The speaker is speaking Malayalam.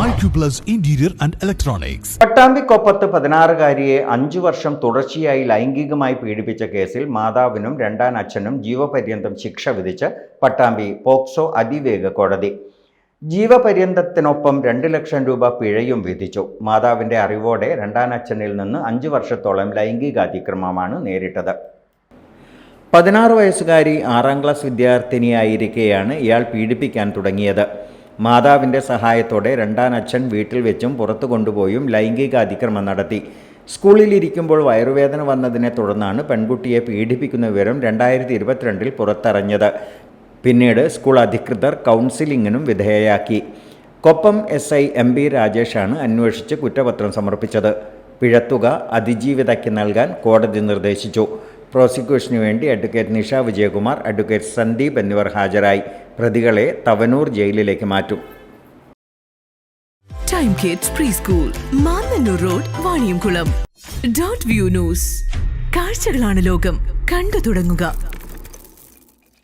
And Electronics. പട്ടാമ്പിക്കൊപ്പത്ത് പതിനാറുകാരിയെ അഞ്ചു വർഷം തുടർച്ചയായി ലൈംഗികമായി പീഡിപ്പിച്ച കേസിൽ മാതാവിനും രണ്ടാം അച്ഛനും ജീവപര്യന്തം ശിക്ഷ വിധിച്ച് പട്ടാമ്പി പോക്സോ അതിവേഗ കോടതി. ജീവപര്യന്തത്തിനൊപ്പം രണ്ട് ലക്ഷം രൂപ പിഴയും വിധിച്ചു. മാതാവിന്റെ അറിവോടെ രണ്ടാനച്ഛനിൽ നിന്ന് അഞ്ചു വർഷത്തോളം ലൈംഗിക അതിക്രമമാണ് നേരിട്ടത്. പതിനാറ് വയസ്സുകാരി ആറാം ക്ലാസ് വിദ്യാർത്ഥിനിയായിരിക്കെയാണ് ഇയാൾ പീഡിപ്പിക്കാൻ തുടങ്ങിയത്. മാതാവിന്റെ സഹായത്തോടെ രണ്ടാം അച്ഛൻ വീട്ടിൽ വെച്ചും പുറത്തു കൊണ്ടുപോയും ലൈംഗിക അതിക്രമം നടത്തി. സ്കൂളിലിരിക്കുമ്പോൾ വയറുവേദന വന്നതിനെ തുടർന്നാണ് പെൺകുട്ടിയെ പീഡിപ്പിക്കുന്ന വിവരം രണ്ടായിരത്തി ഇരുപത്തിരണ്ടിൽ പുറത്തറിഞ്ഞത്. പിന്നീട് സ്കൂൾ അധികൃതർ കൗൺസിലിങ്ങിനും വിധേയയാക്കി. Koppam S I M B രാജേഷാണ് അന്വേഷിച്ച് കുറ്റപത്രം സമർപ്പിച്ചത്. പിഴത്തുക അതിജീവിതയ്ക്ക് നൽകാൻ കോടതി നിർദ്ദേശിച്ചു. പ്രോസിക്യൂഷനു വേണ്ടി അഡ്വക്കേറ്റ് നിഷ വിജയകുമാർ അഡ്വക്കേറ്റ് സന്ദീപ് എന്നിവർ ഹാജരായി. പ്രതികളെ തവനൂർ ജയിലിലേക്ക് മാറ്റും. Time kids pre school Mannannur road Vaniyamkulam dot view news കാഴ്ചകളാണ് ലോകം. കണ്ടു തുടങ്ങുക.